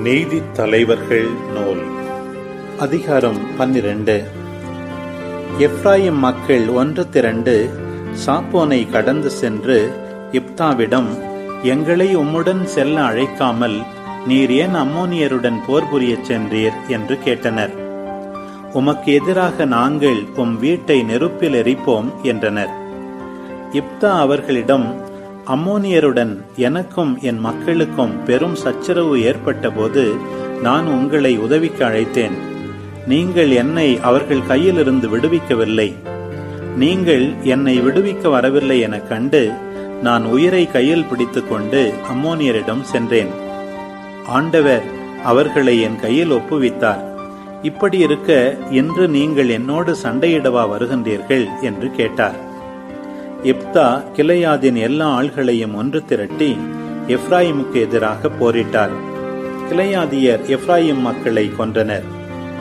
நீதி தலைவர்கள் நூல். அதிகாரம் பன்னிரண்டு. எப்ராயிம் மக்கள் ஒன்று திரண்டு சாப்போனை கடந்து சென்று இப்தாவிடம் எங்களை உம்முடன் செல்ல அழைக்காமல் நீர் ஏன் அம்மோனியருடன் போர் புரியச் சென்றீர்? என்று கேட்டனர். உமக்கு எதிராக நாங்கள் உம் வீட்டை நெருப்பில் எரிப்போம் என்றனர். இப்தா அவர்களிடம் அம்மோனியருடன் எனக்கும் என் மக்களுக்கும் பெரும் சச்சரவு ஏற்பட்டபோது நான் உங்களை உதவிக்கு அழைத்தேன். நீங்கள் என்னை அவர்கள் கையிலிருந்து விடுவிக்கவில்லை. நீங்கள் என்னை விடுவிக்க வரவில்லை என கண்டு நான் உயிரை கையில் பிடித்துக்கொண்டு அம்மோனியரிடம் சென்றேன். ஆண்டவர் அவர்களை என் கையில் ஒப்புவித்தார். இப்படி இருக்க இன்று நீங்கள் என்னோடு சண்டையிடவா வருகின்றீர்கள் என்று கேட்டார். இப்தா கிளையாதின் எல்லா ஆள்களையும் ஒன்று திரட்டி எப்ராயிமுக்கு எதிராக போரிட்டார். கிளையாதியர் எப்ராயிம் மக்களை கொன்றனர்.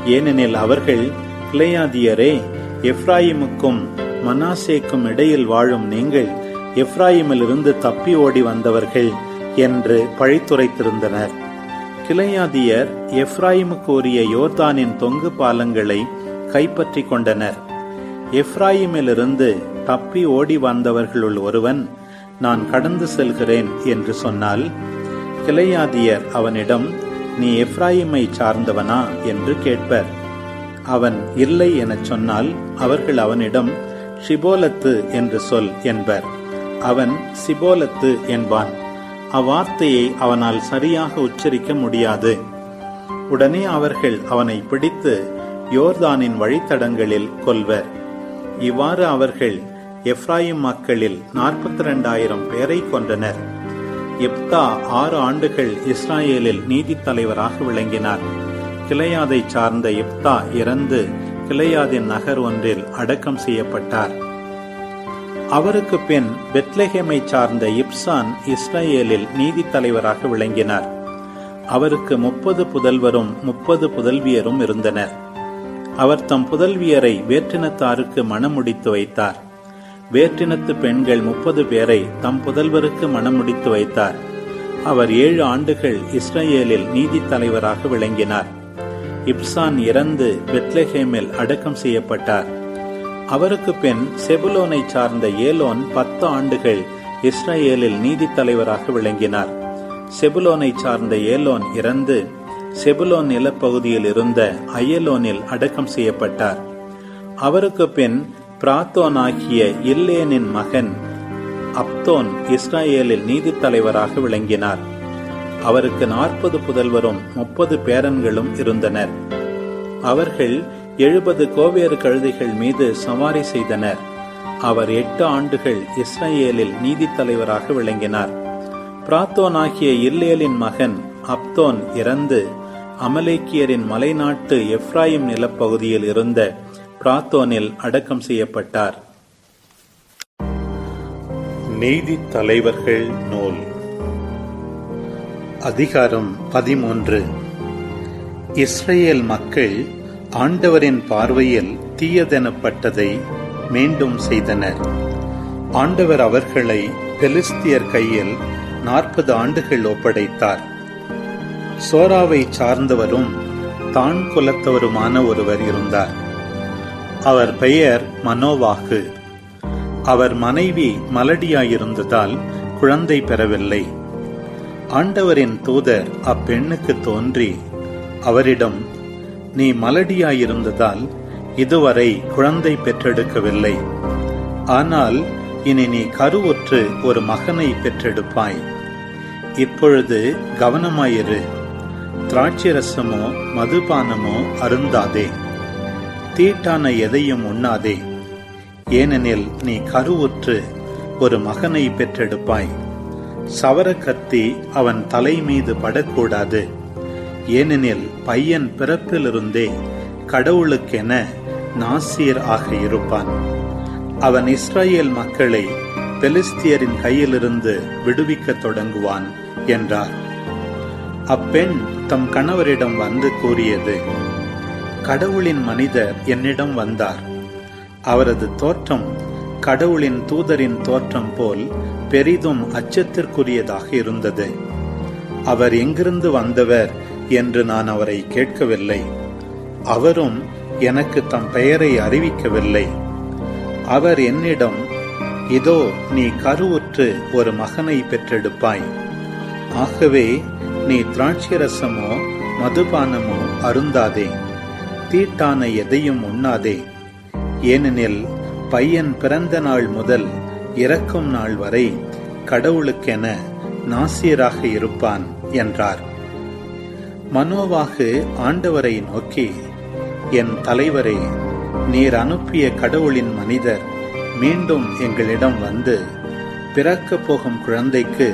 ஏனெனில் அவர்கள் கிளையாதியரே எப்ராயிமுக்கும் மனாசேக்கும் இடையில் வாழும் நீங்கள் எப்ராயிமிலிருந்து தப்பி ஓடி வந்தவர்கள் என்று பழித்துரைத்திருந்தனர். கிளையாதியர் எப்ராயிமுக்கு உரிய யோர்தானின் தொங்கு பாலங்களை கைப்பற்றி கொண்டனர். எப்ராயிமிலிருந்து தப்பி ஓடி வந்தவர்களுள் ஒருவன் நான் கடந்து செல்கிறேன் என்று சொன்னால் கிளையாதியர் அவனிடம் நீ எப்ராயிமை சார்ந்தவனா? என்று கேட்பர். அவன் இல்லை எனச் சொன்னால் அவர்கள் அவனிடம் ஷிபோலத்து என்று சொல் என்பர். அவன் சிபோலத்து என்பான். அவ்வார்த்தையை அவனால் சரியாக உச்சரிக்க முடியாது. உடனே அவர்கள் அவனை பிடித்து யோர்தானின் வழித்தடங்களில் கொல்வர். இவ்வாறு அவர்கள் எப்ராயிம் மக்களில் நாற்பத்தி ரெண்டாயிரம் பேரை கொன்றனர். எப்தா ஆறு ஆண்டுகள் இஸ்ராயேலில் நீதி தலைவராக விளங்கினார். கிளையாதை சார்ந்த எப்தா இறந்து கிளையாதின் நகர் ஒன்றில் அடக்கம் செய்யப்பட்டார். அவருக்கு பின் பெத்லஹேமை சார்ந்த இப்சான் இஸ்ரேலில் நீதி தலைவராக விளங்கினார். அவருக்கு முப்பது புதல்வரும் முப்பது புதல்வியரும் இருந்தனர். அவர் தம் புதல்வியரை வேற்றினத்தாருக்கு முடித்து வைத்தார். வேற்றினத்து பெண்கள் முப்பது பேரை தம் புதல்வருக்கு மணமுடித்து வைத்தார். அவர் ஏழு ஆண்டுகள் இஸ்ரேலில் நீதி தலைவராக விளங்கினார். இப்சான் இறந்து பெத்லஹேமில் அடக்கம் செய்யப்பட்டார். அவருக்கு பின் செபுலோனை சார்ந்த ஏலோன் பத்து ஆண்டுகள் இஸ்ரேலில் நீதி தலைவராக விளங்கினார். செபுலோனை சார்ந்த ஏலோன் இறந்து செபுலோன் நிலப்பகுதியில் இருந்த அயலோனில் அடக்கம் செய்யப்பட்டார். அவருக்கு பின் பிராத்தோனாகிய இல்லேனின் மகன் அப்தோன் இஸ்ரேலில் நீதி தலைவராக விளங்கினார். அவருக்கு நாற்பது புதல்வரும் முப்பது பேரன்களும் இருந்தனர். அவர்கள் எழுபது கோவேறு கழுதைகள் மீது சவாரி செய்தனர். அவர் எட்டு ஆண்டுகள் இஸ்ரேலில் நீதி தலைவராக விளங்கினார். பிராத்தோனாகிய இல்லேலின் மகன் அப்தோன் இறந்து அமலேக்கியரின் மலைநாட்டு எப்ராயிம் நிலப்பகுதியில் இருந்த பிராத்தோனில் அடக்கம் செய்யப்பட்டார். நீதி தலைவர்கள் நூல். அதிகாரம் பதிமூன்று. இஸ்ரேல் மக்கள் ஆண்டவரின் பார்வையில் தீயதெனப்பட்டதை மீண்டும் செய்தனர். ஆண்டவர் அவர்களை பெலிஸ்தியர் கையில் நாற்பது ஆண்டுகள் ஒப்படைத்தார். சோராவை சார்ந்தவரும் தான் குலத்தவருமான ஒருவர் இருந்தார். அவர் பெயர் மனோவாகு. அவர் மனைவி மலடியாயிருந்ததால் குழந்தை பெறவில்லை. ஆண்டவரின் தூதர் அப்பெண்ணுக்கு தோன்றி அவரிடம் நீ மலடியாயிருந்ததால் இதுவரை குழந்தை பெற்றெடுக்கவில்லை. ஆனால் இனி நீ கருவுற்று ஒரு மகனை பெற்றெடுப்பாய். இப்பொழுது கவனமாயிரு. திராட்சரசமோ மதுபானமோ அருந்தாதே. தீட்டான எதையும் உண்ணாதே. ஏனெனில் நீ கருவுற்று ஒரு மகனை பெற்றெடுப்பாய். சவர கத்தி அவன் தலை மீது படக்கூடாது. ஏனெனில் பையன் பிறப்பிலிருந்தே கடவுளுக்கென நாசியர் ஆக இருப்பான். அவன் இஸ்ரேல் மக்களை பெலிஸ்தியரின் கையிலிருந்து விடுவிக்கத் தொடங்குவான் என்றார். அப்பெண் தம் கணவரிடம் வந்து கூறியது கடவுளின் மனிதர் என்னிடம் வந்தார். அவரது தோற்றம் கடவுளின் தூதரின் தோற்றம் போல் பெரிதும் அச்சத்திற்குரியதாக இருந்தது. அவர் எங்கிருந்து வந்தவர் என்று நான் அவரை கேட்கவில்லை. அவரும் எனக்கு தம் பெயரை அறிவிக்கவில்லை. அவர் என்னிடம் இதோ நீ கருவுற்று ஒரு மகனை பெற்றெடுப்பாய். ஆகவே நீ திராட்சரசமோ மதுபானமோ அருந்தாதே. தீட்டான எதையும் உண்ணாதே. ஏனெனில் பையன் பிறந்த நாள் முதல் இறக்கும் நாள் வரை கடவுளுக்கென நாசியராக இருப்பான் என்றார். மனோவாகு ஆண்டவரை நோக்கி என் தலைவரே நீர் அனுப்பிய கடவுளின் மனிதர் மீண்டும் எங்களிடம் வந்து பிறக்கப் போகும் குழந்தைக்கு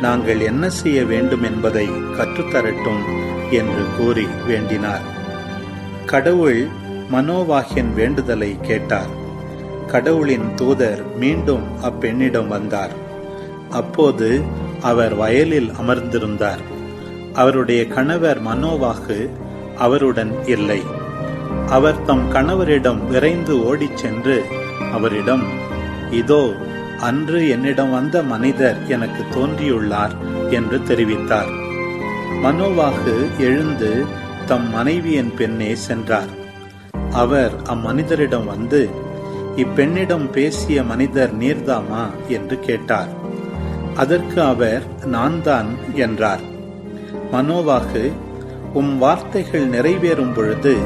நாங்கள் என்ன செய்ய வேண்டும் என்பதை கற்றுத்தரட்டும் என்று கூறி வேண்டினார். கடவுள் மனோவாகின் வேண்டுதலை கேட்டார். கடவுளின் தூதர் மீண்டும் அப்பெண்ணிடம் வந்தார். அப்போது அவர் வயலில் அமர்ந்திருந்தார். அவருடைய கணவர் மனோவாகு அவருடன் இல்லை. அவர் தம் கணவரிடம் விரைந்து ஓடிச் சென்று அவரிடம் இதோ அன்று என்னிடம் வந்த மனிதர் எனக்கு தோன்றியுள்ளார் என்று தெரிவித்தார். மனோவாகு எழுந்து தம் மனைவியின் பெண்ணே சென்றார். அவர் அம்மனிதரிடம் வந்து இப்பெண்ணிடம் பேசிய மனிதர் நீர்தாமா? என்று கேட்டார். அதற்கு அவர் நான் தான் என்றார். மனோவாகு உம் வார்த்தைகள் நிறைவேறும் பொழுது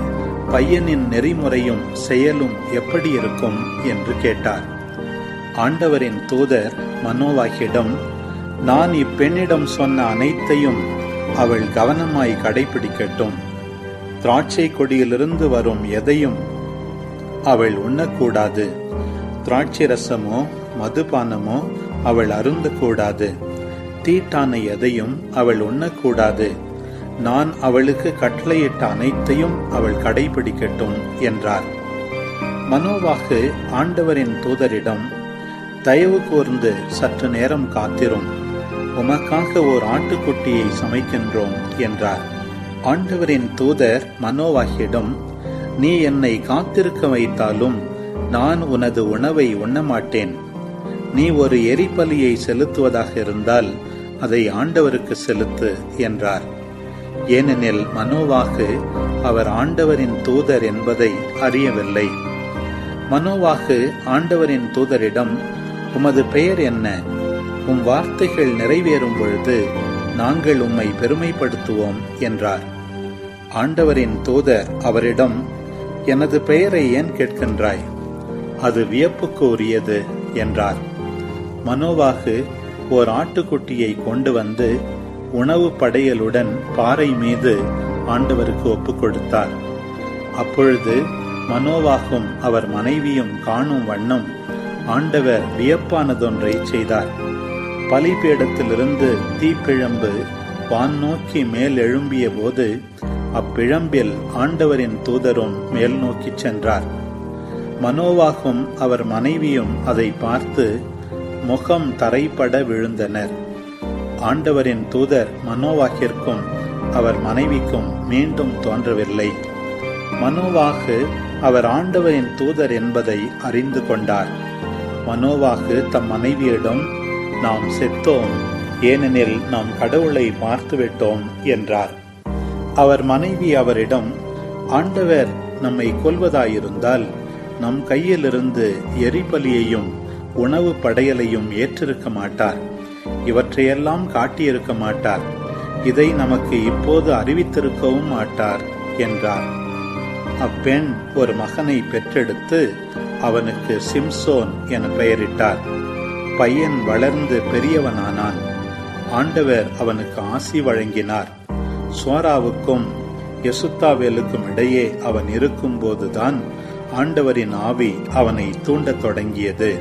பையனின் நெறிமுறையும் செயலும் எப்படி இருக்கும்? என்று கேட்டார். ஆண்டவரின் தூதர் மனோவாகியிடம் நான் இப்பெண்ணிடம் சொன்ன அனைத்தையும் அவள் கவனமாய் கடைபிடிக்கட்டும். திராட்சை கொடியிலிருந்து வரும் எதையும் அவள் உண்ணக்கூடாது. திராட்சை ரசமோ மதுபானமோ அவள் அருந்தக்கூடாது. தீட்டான எதையும் அவள் உண்ணக்கூடாது. நான் அவளுக்கு கட்டளையிட்ட அனைத்தையும் அவள் கடைபிடிக்கட்டும் என்றார். மனோவாகு ஆண்டவரின் தூதரிடம் தயவு கூர்ந்து சற்று நேரம் காத்திரும். உமக்காக ஓர் ஆட்டுக்குட்டியை சமைக்கின்றோம் என்றார். ஆண்டவரின் தூதர் மனோவாகியிடம் நீ என்னை காத்திருக்க வைத்தாலும் நான் உனது உணவை உண்ணமாட்டேன். நீ ஒரு எரிபலியை செலுத்துவதாக இருந்தால் அதை ஆண்டவருக்கு செலுத்து என்றார். ஏனெனில் மனோவாகு அவர் ஆண்டவரின் தூதர் என்பதை அறியவில்லை. மனோவாகு ஆண்டவரின் தூதரிடம் உமது பெயர் என்ன? உம் வார்த்தைகள் நிறைவேறும் பொழுது நாங்கள் உம்மை பெருமைப்படுத்துவோம் என்றார். ஆண்டவரின் தூதர் அவரிடம் எனது பெயரை ஏன் கேட்கின்றாய்? அது வியப்புக்கு உரியது என்றார். மனோவாகு ஓர் ஆட்டுக்குட்டியை கொண்டு வந்து உணவு படையலுடன் பாறை மீது ஆண்டவருக்கு ஒப்புக் கொடுத்தார். அப்பொழுது மனோவாகும் அவர் மனைவியும் காணும் வண்ணம் ஆண்டவர் வியப்பானதொன்றை செய்தார். பலிபீடத்திலிருந்து தீப்பிழம்பு வான் நோக்கி மேல் எழும்பிய போது அப்பிழம்பில் ஆண்டவரின் தூதரும் மேல் நோக்கிச் சென்றார். மனோவாகும் அவர் மனைவியும் அதை பார்த்து முகம் தரைப்பட விழுந்தனர். ஆண்டவரின் தூதர் மனோவாகிற்கும் அவர் மனைவிக்கும் மீண்டும் தோன்றவில்லை. மனோவாகு அவர் ஆண்டவரின் தூதர் என்பதை அறிந்து கொண்டார். மனோவாகு தம் மனைவியிடம் நாம் செத்தோம் ஏனெனில் நாம் கடவுளை பார்த்துவிட்டோம் என்றார். அவர் மனைவி அவரிடம் ஆண்டவர் நம்மை கொல்வதாயிருந்தால் நம் கையிலிருந்து எரிபலியையும் உணவு படையலையும் ஏற்றிருக்க மாட்டார். இவற்றையெல்லாம் காட்டியிருக்க மாட்டார். இதை நமக்கு இப்போது அறிவித்திருக்கவும் மாட்டார் என்றார். அப்பெண் ஒரு மகனை பெற்றெடுத்து அவனுக்கு சிம்சோன் என பெயரிட்டார். பையன் வளர்ந்து பெரியவனானான். ஆண்டவர் அவனுக்கு ஆசி வழங்கினார். சோராவுக்கும் யசுத்தாவேலுக்கும் இடையே அவன் இருக்கும்போதுதான் ஆண்டவரின் ஆவி அவனை தூண்டத் தொடங்கியது.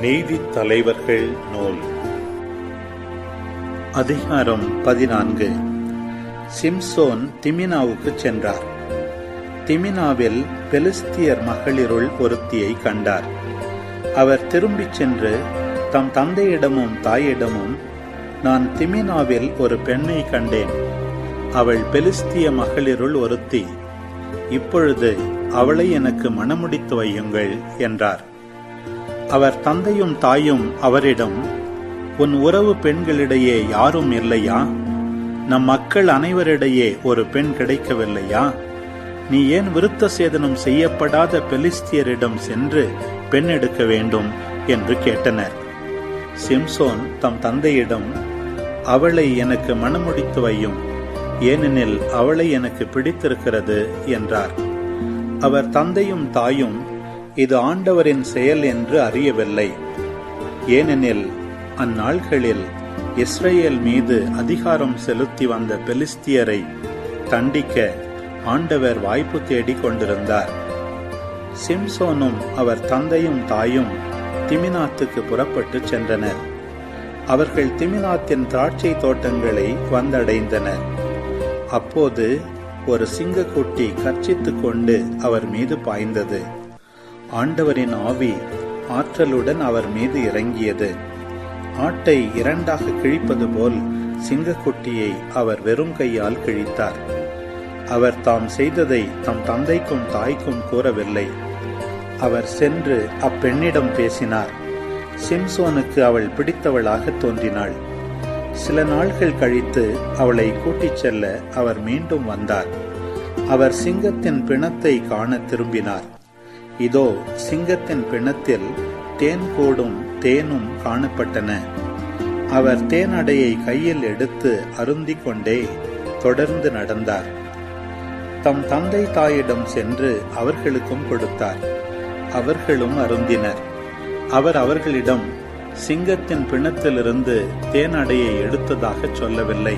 நீதி தலைவர்கள் நூல். அதிகாரம் பதினான்கு. சிம்சோன் திமினாவுக்கு சென்றார். திமினாவில் பெலிஸ்தியர் மகளிருள் ஒருத்தியை கண்டார். அவர் திரும்பிச் சென்று தம் தந்தையிடமும் தாயிடமும் நான் திமினாவில் ஒரு பெண்ணை கண்டேன். அவள் பெலிஸ்திய மகளிருள் ஒருத்தி. இப்பொழுது அவளை எனக்கு மணமுடித்து வையுங்கள் என்றார். அவர் தந்தையும் தாயும் அவரிடம் உன் உறவு பெண்களிடையே யாரும் இல்லையா? நம் மக்கள் அனைவரிடையே ஒரு பெண் கிடைக்கவில்லையா? நீ ஏன் விருத்த சேதனம் செய்யப்படாத பெலிஸ்தியரிடம் சென்று பெண் எடுக்க வேண்டும் என்று கேட்டனர். சிம்சோன் தம் தந்தையிடம் அவளை எனக்கு மணமுடித்து வையும். ஏனெனில் அவளை எனக்கு பிடித்திருக்கிறது என்றார். அவர் தந்தையும் தாயும் இது ஆண்டவரின் செயல் என்று அறியவில்லை. ஏனெனில் அந்நாள்களில் இஸ்ரேல் மீது அதிகாரம் செலுத்தி வந்த பெலிஸ்தியரை தண்டிக்க ஆண்டவர் வாய்ப்பு தேடிக் கொண்டிருந்தார். சிம்சோனும் அவர் தந்தையும் தாயும் திமினாத்துக்கு புறப்பட்டு சென்றனர். அவர்கள் திமினாத்தின் திராட்சை தோட்டங்களை வந்தடைந்தனர். அப்போது ஒரு சிங்கக்குட்டி கர்ச்சித்து கொண்டு அவர் மீது பாய்ந்தது. ஆண்டவரின் ஆவி ஆற்றலுடன் அவர் மீது இறங்கியது. ஆட்டை இரண்டாக கிழிப்பது போல் சிங்கக்குட்டியை அவர் வெறும் கையால் கிழித்தார். அவர் தாம் செய்ததை தம் தந்தைக்கும் தாய்க்கும் கூறவில்லை. அவர் சென்று அப்பெண்ணிடம் பேசினார். சிம்சோனுக்கு அவள் பிடித்தவளாக தோன்றினாள். சில நாள்கள் கழித்து அவளை கூட்டிச் செல்ல அவர் மீண்டும் வந்தார். அவர் சிங்கத்தின் பிணத்தை காண திரும்பினார். இதோ சிங்கத்தின் பிணத்தில் தேன் கூடும் தேனும் காணப்பட்டன. அவர் தேனடையை கையில் எடுத்து அருந்திக் கொண்டே தொடர்ந்து நடந்தார். தம் தந்தை தாயிடம் சென்று அவர்களுக்கும் கொடுத்தார். அவர்களும் அருந்தினர். அவர் அவர்களிடம் சிங்கத்தின் பிணத்திலிருந்து தேனடையை எடுத்ததாக சொல்லவில்லை.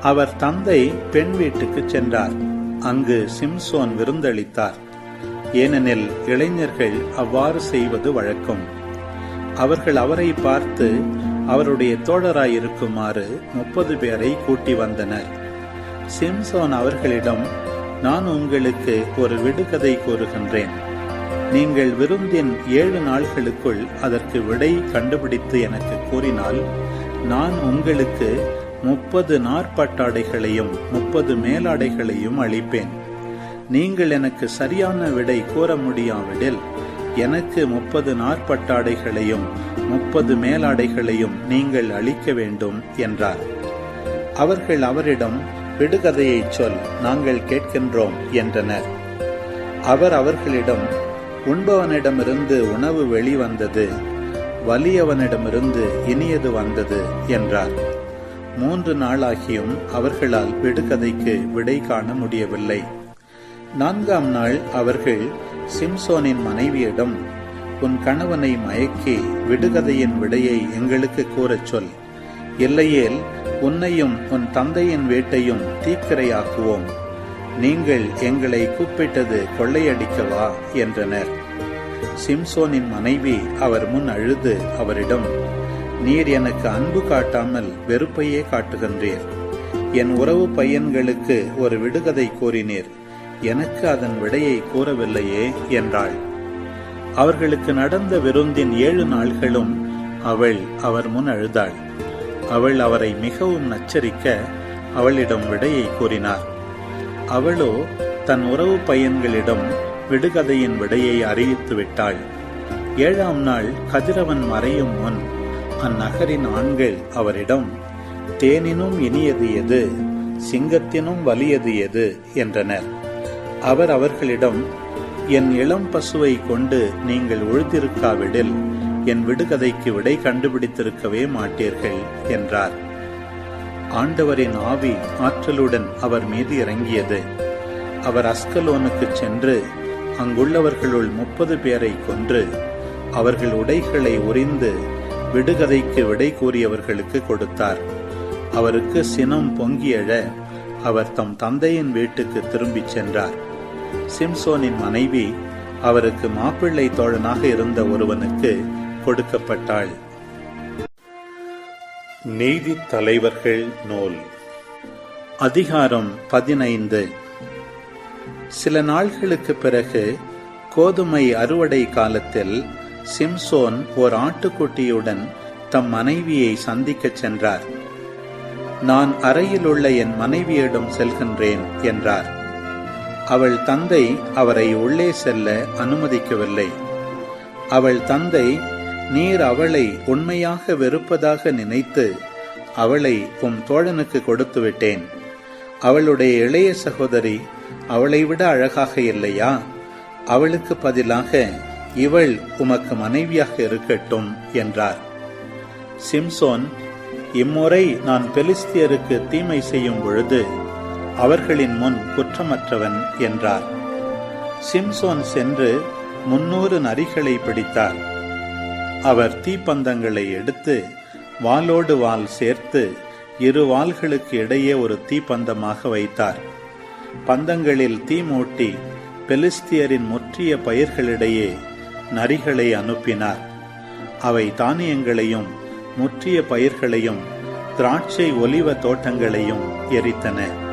அவர் தந்தை பெண் வீட்டுக்கு சென்றார். அங்கு சிம்சோன் விருந்தளித்தார். ஏனெனில் இளைஞர்கள் அவ்வாறு செய்வது வழக்கம். அவர்கள் அவரை பார்த்து அவருடைய தோழராயிருக்குமாறு முப்பது பேரை கூட்டி வந்தனர். சிம்சோன் அவர்களிடம் நான் உங்களுக்கு ஒரு விடுகதை கூறுகின்றேன். நீங்கள் விருந்தின் ஏழு நாள்களுக்குள் அதற்கு விடை கண்டுபிடித்து எனக்கு கூறினால் நான் உங்களுக்கு முப்பது நாற்பட்டாடைகளையும் முப்பது மேலாடைகளையும் அளிப்பேன். நீங்கள் எனக்கு சரியான விடை கூற முடியாவிடில் எனக்கு முப்பது நாற்பட்டாடைகளையும் முப்பது மேலாடைகளையும் நீங்கள் அளிக்க வேண்டும் என்றார். அவர்கள் அவரிடம் விடுகதையை சொல் நாங்கள் கேட்கின்றோம் என்றனர். அவர் அவர்களிடம் உண்பவனிடமிருந்து உணவு வெளிவந்தது வலியவனிடமிருந்து இனியது வந்தது என்றார். மூன்று நாளாகியும் அவர்களால் விடுகதைக்கு விடை காண முடியவில்லை. நான்காம் நாள் அவர்கள் சிம்சோனின் மனைவியிடம் உன் கணவனை மயக்கி விடுகதையின் விடையை எங்களுக்கு கூறச் சொல். இல்லையேல் உன்னையும் உன் தந்தையின் வீட்டையும் தீக்கிரையாக்குவோம். நீங்கள் எங்களை கூப்பிட்டது கொள்ளையடிக்கவா என்றனர். சிம்சோனின் மனைவி அவர் முன் அழுது அவரிடம் நீர் எனக்கு அன்பு காட்டாமல் வெறுப்பையே காட்டுகின்றீர். என் உறவு பையன்களுக்கு ஒரு விடுகதை கூறினீர். எனக்கு அதன் விடையை கூறவில்லையே என்றாள். அவர்களுக்கு நடந்த விருந்தின் ஏழு நாள்களும் அவள் அவர் முன் அழுதாள். அவள் அவரை மிகவும் நச்சரிக்க அவளிடம் விடையை கூறினார். அவளோ தன் உறவு பையன்களிடம் விடுகதையின் விடையை அறிவித்து விட்டாள். ஏழாம் நாள் கதிரவன் மறையும் முன் அந்நகரின் ஆண்கள் அவரிடம் தேனினும் இனியது எது? சிங்கத்தினும் வலியது எது? என்றனர். அவர் அவர்களிடம் என் இளம் பசுவை கொண்டு நீங்கள் உழுதிருக்காவிடில் என் விடுகதைக்கு விடை கண்டுபிடித்திருக்கவே மாட்டீர்கள் என்றார். ஆண்டவரின் ஆவி ஆற்றலுடன் அவர் மீது இறங்கியது. அவர் அஸ்கலோனுக்கு சென்று அங்குள்ளவர்களுள் முப்பது பேரை கொன்று அவர்கள் உடைகளை உறிந்து விடுகதைக்கு விடை கூறியவர்களுக்கு கொடுத்தார். அவருக்கு சினம் பொங்கியழ அவர் தம் தந்தையின் வீட்டுக்கு திரும்பிச் சென்றார். சிம்சோனின் மனைவி அவருக்கு மாப்பிள்ளை தோழனாக இருந்த ஒருவனுக்கு கொடுக்கப்பட்டாள். நீதி தலைவர்கள் நூல். அதிகாரம் பதினைந்து. சில நாள்களுக்கு பிறகு கோதுமை அறுவடை காலத்தில் சிம்சோன் ஓர் ஆட்டுக்குட்டியுடன் தம் மனைவியை சந்திக்கச் சென்றார். நான் அறையிலுள்ள என் மனைவியிடம் செல்கின்றேன் என்றார். அவள் தந்தை அவரை உள்ளே செல்ல அனுமதிக்கவில்லை. அவள் தந்தை நீர் அவளை உண்மையாக வெறுப்பதாக நினைத்து அவளை உம் தோழனுக்கு கொடுத்து விட்டேன். அவளுடைய இளைய சகோதரி அவளை விட அழகாக இல்லையா? அவளுக்கு பதிலாக இவள் உமக்கு மனைவியாக இருக்கட்டும் என்றார். சிம்சோன் இம்முறை நான் பெலிஸ்தியருக்கு தீமை செய்யும் பொழுது அவர்களின் முன் குற்றமற்றவன் என்றார். சிம்சோன் சென்று முன்னூறு நரிகளை பிடித்தார். அவர் தீப்பந்தங்களை எடுத்து வாளோடு வால் சேர்த்து இரு வாள்களுக்கு இடையே ஒரு தீப்பந்தமாக வைத்தார். பந்தங்களில் தீ மூட்டி பெலிஸ்தியரின் முற்றிய பயிர்களிடையே நரிகளை அனுப்பினார். அவை தானியங்களையும் முற்றிய பயிர்களையும் திராட்சை ஒலிவ தோட்டங்களையும் எரித்தன.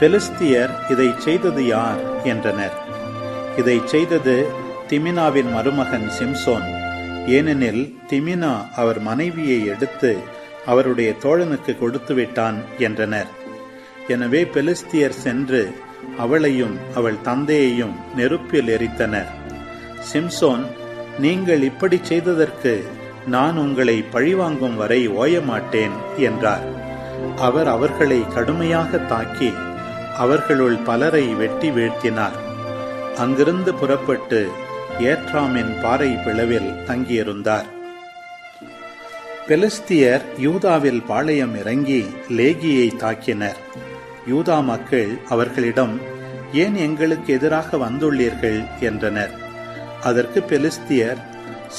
பெலிஸ்தியர் இதை செய்தது யார்? என்றனர். இதை செய்தது திமினாவின் மருமகன் சிம்சோன். ஏனெனில் திமினா அவர் மனைவியை எடுத்து அவருடைய தோழனுக்கு கொடுத்து விட்டான் என்றனர். எனவே பெலிஸ்தியர் சென்று அவளையும் அவள் தந்தையையும் நெருப்பில் எரித்தனர். சிம்சோன் நீங்கள் இப்படி செய்ததற்கு நான் உங்களை பழிவாங்கும் வரை ஓயமாட்டேன் என்றார். அவர் அவர்களை கடுமையாக தாக்கி அவர்களுள் பலரை வெட்டி வீழ்த்தினார். அங்கிருந்து புறப்பட்டு ஏற்றாமின் பாறை பிளவில் தங்கியிருந்தார். பெலிஸ்தியர் யூதாவில் பாளையம் இறங்கி லேகியை தாக்கினர். யூதா மக்கள் அவர்களிடம் ஏன் எங்களுக்கு எதிராக வந்துள்ளீர்கள்? என்றனர். அதற்கு பெலிஸ்தியர்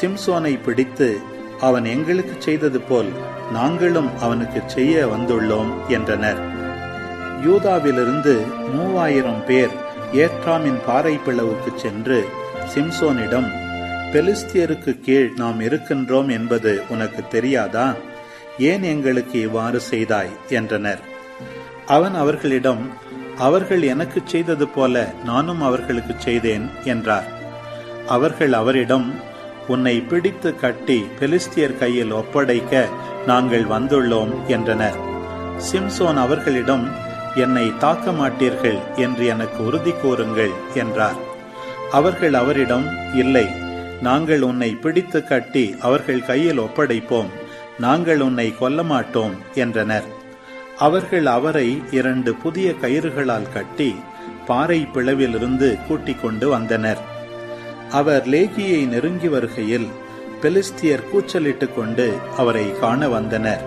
சிம்சோனை பிடித்து அவன் எங்களுக்கு செய்தது போல் நாங்களும் அவனுக்கு செய்ய வந்துள்ளோம் என்றனர். யூதாவிலிருந்து மூவாயிரம் பேர் ஏற்றாமின் பாறை பிளவுக்கு சென்று சிம்சோனிடம் பெலிஸ்தியருக்கு கீழ் நாம் இருக்கின்றோம் என்பது உனக்கு தெரியாதா? ஏன் எங்களுக்கு இவ்வாறு செய்தாய்? என்றனர். அவன் அவர்களிடம் அவர்கள் எனக்கு செய்தது போல நானும் அவர்களுக்கு செய்தேன் என்றார். அவர்கள் அவரிடம் உன்னை பிடித்து கட்டி பெலிஸ்தியர் கையில் ஒப்படைக்க நாங்கள் வந்துள்ளோம் என்றனர். சிம்சோன் அவர்களிடம் என்னை தாக்க மாட்டீர்கள் என்று எனக்கு உறுதி கூறுங்கள் என்றார். அவர்கள் அவரிடம் இல்லை நாங்கள் உன்னை பிடித்து கட்டி அவர்கள் கையில் ஒப்படைப்போம் நாங்கள் உன்னை கொல்ல மாட்டோம் என்றனர். அவர்கள் அவரை இரண்டு புதிய கயிறுகளால் கட்டி பாறை பிளவிலிருந்து கூட்டிக் கொண்டு வந்தனர். அவர் லேகியை நெருங்கி வருகையில் பெலிஸ்தியர் கூச்சலிட்டுக் கொண்டு அவரை காண வந்தனர்.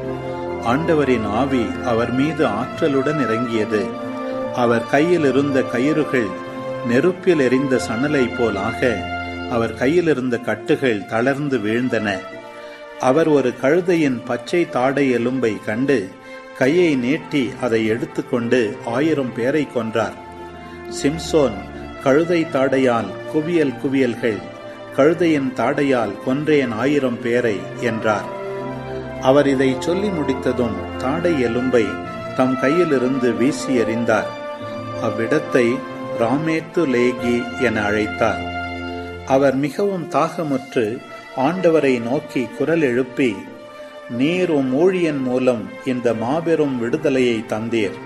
ஆண்டவரின் ஆவி அவர் மீது ஆற்றலுடன் இறங்கியது. அவர் கையில் இருந்த கயிறுகள் நெருப்பில் எரிந்த சணலை போலாக அவர் கையில் இருந்த கட்டுகள் தளர்ந்து வீழ்ந்தன. அவர் ஒரு கழுதையின் பச்சை தாடை எலும்பை கண்டு கையை நீட்டி அதை எடுத்துக்கொண்டு ஆயிரம் பேரை கொன்றார். சிம்சோன் கழுதை தாடையால் குவியல் குவியல்கள் கழுதையின் தாடையால் கொன்றேன் ஆயிரம் பேரை என்றார். அவர் இதை சொல்லி முடித்ததும் தாடை எலும்பை தம் கையிலிருந்து வீசி எறிந்தார். அவ்விடத்தை ராமேத்து லேகி என அழைத்தார். அவர் மிகவும் தாகமுற்று ஆண்டவரை நோக்கி குரல் எழுப்பி நீர் உம் ஊழியன் மூலம் இந்த மாபெரும் விடுதலையை தந்தீர்.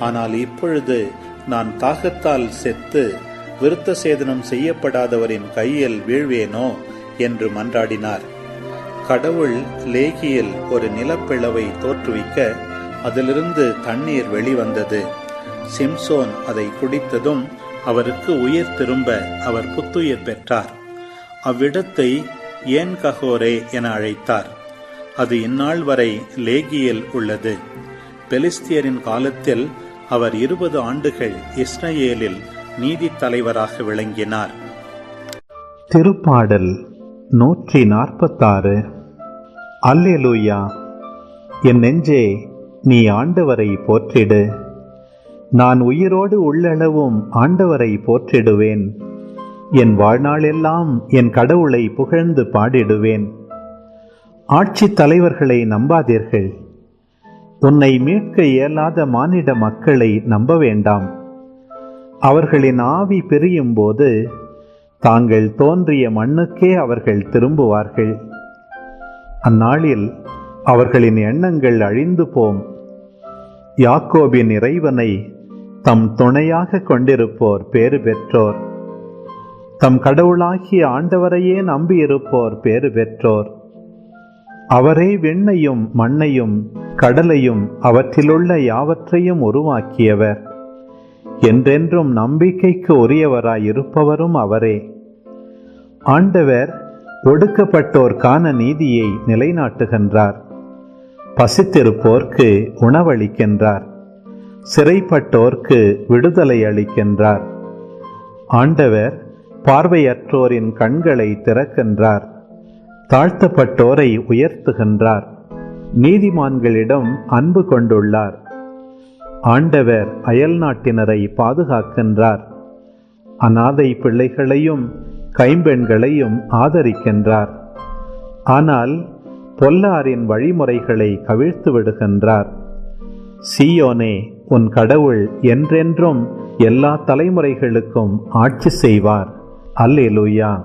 ஆனால் இப்பொழுது நான் தாகத்தால் செத்து விருத்த சேதனம் செய்யப்படாதவரின் கையில் வீழ்வேனோ? என்று மன்றாடினார். கடவுள் லேகியில் ஒரு நிலப்பிளவை தோற்றுவிக்க அதிலிருந்து தண்ணீர் வெளிவந்தது. சிம்சோன் அதை குடித்ததும் அவருக்கு உயிர் திரும்ப அவர் புத்துயிர் பெற்றார். அவ்விடத்தை ஏன் கஹோரே என அழைத்தார். அது இந்நாள் வரை லேகியில் உள்ளது. பெலிஸ்தியரின் காலத்தில் அவர் இருபது ஆண்டுகள் இஸ்ரேலில் நீதி தலைவராக விளங்கினார். திருப்பாடல் நூற்றி நாற்பத்தாறு. அல்லேலூயா. என் நெஞ்சே நீ ஆண்டவரை போற்றிடு. நான் உயிரோடு உள்ளளவும் ஆண்டவரை போற்றிடுவேன். என் வாழ்நாளெல்லாம் என் கடவுளை புகழ்ந்து பாடிடுவேன். ஆட்சி தலைவர்களை நம்பாதீர்கள். உன்னை மீட்க இயலாத மானிட மக்களை நம்ப வேண்டாம் அவர்களின் ஆவி பிரியும் போது தாங்கள் தோன்றிய மண்ணுக்கே அவர்கள் திரும்புவார்கள். அந்நாளில் அவர்களின் எண்ணங்கள் அழிந்து போம். யாக்கோபின் இறைவனை தம் துணையாக கொண்டிருப்போர் பேறு பெற்றோர். தம் கடவுளாகிய ஆண்டவரையே நம்பியிருப்போர் பேறு பெற்றோர். அவரே விண்ணையும் மண்ணையும் கடலையும் அவற்றிலுள்ள யாவற்றையும் உருவாக்கியவர். என்றென்றும் நம்பிக்கைக்கு உரியவராயிருப்பவரும் அவரே. ஆண்டவர் ஒடுக்கப்பட்டோர்க்கான நீதியை நிலைநாட்டுகின்றார். பசித்திருப்போர்க்கு உணவளிக்கின்றார். சிறைப்பட்டோர்க்கு விடுதலை அளிக்கின்றார். ஆண்டவர் பார்வையற்றோரின் கண்களை திறக்கின்றார். தாழ்த்தப்பட்டோரை உயர்த்துகின்றார். நீதிமான்களிடம் அன்பு கொண்டுள்ளார். ஆண்டவர் அயல் நாட்டினரை பாதுகாக்கின்றார். அநாதை பிள்ளைகளையும் கைம்பெண்களையும் ஆதரிக்கின்றார். ஆனால் பொல்லாரின் வழிமுறைகளை கவிழ்த்து விடுகின்றார். சீயோனே உன் கடவுள் என்றென்றும் எல்லா தலைமுறைகளுக்கும் ஆட்சி செய்வார். அல்லேலூயா.